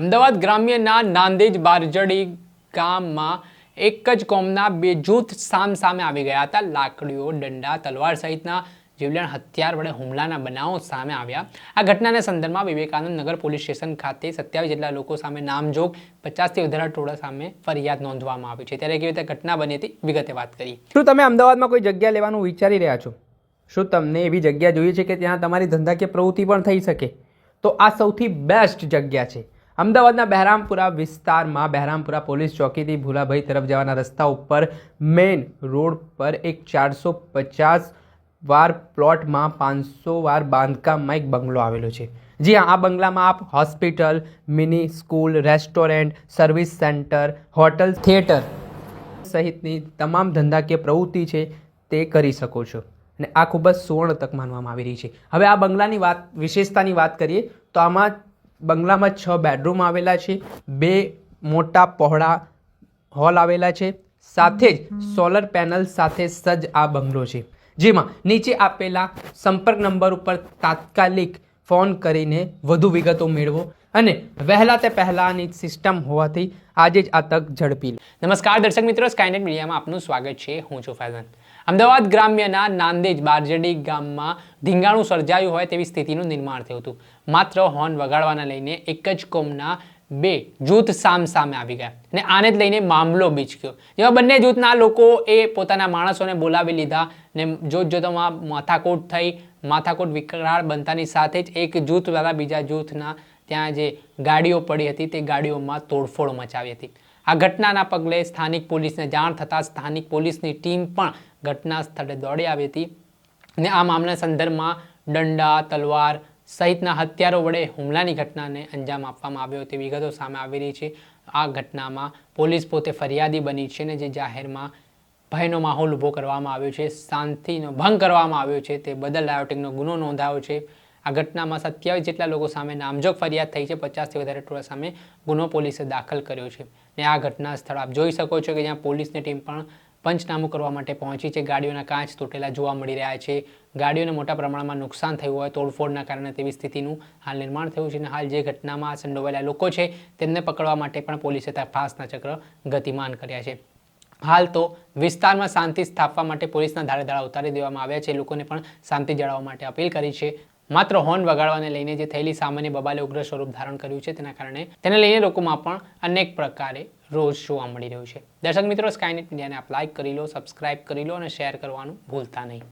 અમદાવાદ ગ્રામ્યના નાંદેજ બારજડી ગામમાં એક જ કોમના બે જૂથ સામ સામે આવી ગયા હતા. લાકડીઓ દંડા તલવાર સહિતના જીવલેણ હથિયાર વડે હુમલાના બનાવો સામે આવ્યા. આ ઘટનાના સંદર્ભમાં વિવેકાનંદ નગર પોલીસ સ્ટેશન ખાતે સત્યાવીસ જેટલા લોકો સામે નામજોગ, પચાસથી વધારે ટોળા સામે ફરિયાદ નોંધવામાં આવી છે. ત્યારે કેવી રીતે ઘટના બની હતી, વિગતે વાત કરી. શું તમે અમદાવાદમાં કોઈ જગ્યા લેવાનું વિચારી રહ્યા છો? શું તમને એવી જગ્યા જોઈએ છે કે ત્યાં તમારી ધંધાકીય પ્રવૃત્તિ પણ થઈ શકે? તો આ સૌથી બેસ્ટ જગ્યા છે. અમદાવાદના બહેરામપુરા વિસ્તારમાં બહેરામપુરા પોલીસ ચોકીથી ભૂલાભાઈ તરફ જવાના રસ્તા ઉપર મેઇન રોડ પર એક ચારસો પચાસ વાર પ્લોટમાં પાંચસો વાર બાંધકામમાં એક બંગલો આવેલો છે. જી હા આ બંગલામાં આપ hospital, mini school, restaurant, service center, hotel, theatre સહિતની તમામ ધંધાકીય પ્રવૃત્તિ છે તે કરી શકો છો. અને આ ખૂબ જ સુવર્ણ તક માનવામાં આવી રહી છે. હવે આ બંગલાની વાત, વિશેષતાની વાત કરીએ તો આમાં બંગલામાં છ બેડરૂમ આવેલા છે બે મોટા પહોળા હોલ આવેલા છે સાથે જ સોલર પેનલ સાથે સજ્જ આ બંગલો છે. જેમાં નીચે આપેલા સંપર્ક નંબર ઉપર તાત્કાલિક ફોન કરીને વધુ વિગતો મેળવો. અને વહેલા તે પહેલાંની સિસ્ટમ હોવાથી આજે જ આ તક ઝડપી નમસ્કાર દર્શક મિત્રો સ્કાયનેટ મીડિયામાં આપનું સ્વાગત છે. હું છું ફૈઝન. અમદાવાદ ગ્રામ્યના નાંદેજ બારજડી ગામમાં ધીંગાણું સર્જાયું હોય તેવી સ્થિતિનું નિર્માણ થયું હતું. માત્ર હોર્ન વગાડવાના લઈને એક જ કોમના બે જૂથ સામ સામે આવી ગયા અને આને જ લઈને મામલો બીચક્યો. જેમાં બંને જૂથના લોકો એ પોતાના માણસોને બોલાવી લીધા ને જોત જોતોમાં માથાકૂટ થઈ, માથાકૂટ વિકરાળ બનતાની સાથે જ એક જૂથ દ્વારા બીજા જૂથના ત્યાં જે ગાડીઓ પડી હતી તે ગાડીઓમાં તોડફોડ મચાવી હતી. આ ઘટનાના પગલે સ્થાનિક પોલીસને જાણ થતાં સ્થાનિક પોલીસની ટીમ પણ ઘટના સ્થળે દોડી આવી હતી અને આ મામલા સંદર્ભમાં દંડા, તલવાર સહિતના હથિયારો વડે હુમલાની ઘટનાને અંજામ આપવામાં આવ્યો તે વિગતો સામે આવી રહી છે. આ ઘટનામાં પોલીસ પોતે ફરિયાદી બની છે ને જે જાહેરમાં ભયનો માહોલ ઊભો કરવામાં આવ્યો છે, શાંતિનો ભંગ કરવામાં આવ્યો છે, તે બદલ રાયોટિંગનો ગુનો નોંધાયો છે. આ ઘટનામાં સત્યાવીસ જેટલા લોકો સામે નામજોગ ફરિયાદ થઈ છે. પચાસથી વધારે ટોળા સામે ગુનો પોલીસે દાખલ કર્યો છે. ને આ ઘટના સ્થળ આપ જોઈ શકો છો કે જ્યાં પોલીસની ટીમ પણ પંચનામું કરવા માટે પહોંચી છે. ગાડીઓના કાચ તૂટેલા જોવા મળી રહ્યા છે. ગાડીઓને મોટા પ્રમાણમાં નુકસાન થયું હોય, તોડફોડના કારણે તેવી સ્થિતિનું હાલ નિર્માણ થયું છે. અને હાલ જે ઘટનામાં સંડોવાયેલા લોકો છે, તેમને પકડવા માટે પણ પોલીસે તપાસના ચક્ર ગતિમાન કર્યા છે. હાલ તો વિસ્તારમાં શાંતિ સ્થાપવા માટે પોલીસના ધારે ધારા ઉતારી દેવામાં આવ્યા છે. લોકોને પણ શાંતિ જાળવવા માટે અપીલ કરી છે. માત્ર હોર્ન વગાડવાને લઈને જે થયેલી સામાન્ય બબાલે ઉગ્ર સ્વરૂપ ધારણ કર્યું છે, તેના કારણે તેને લઈને લોકોમાં પણ અનેક પ્રકારે રોજ જોવા મળી રહ્યું છે. દર્શક મિત્રો સ્કાયનેટ મીડિયાને આપ લાઇક કરી લો સબસ્ક્રાઇબ કરી લો અને શેર કરવાનું ભૂલતા નહીં.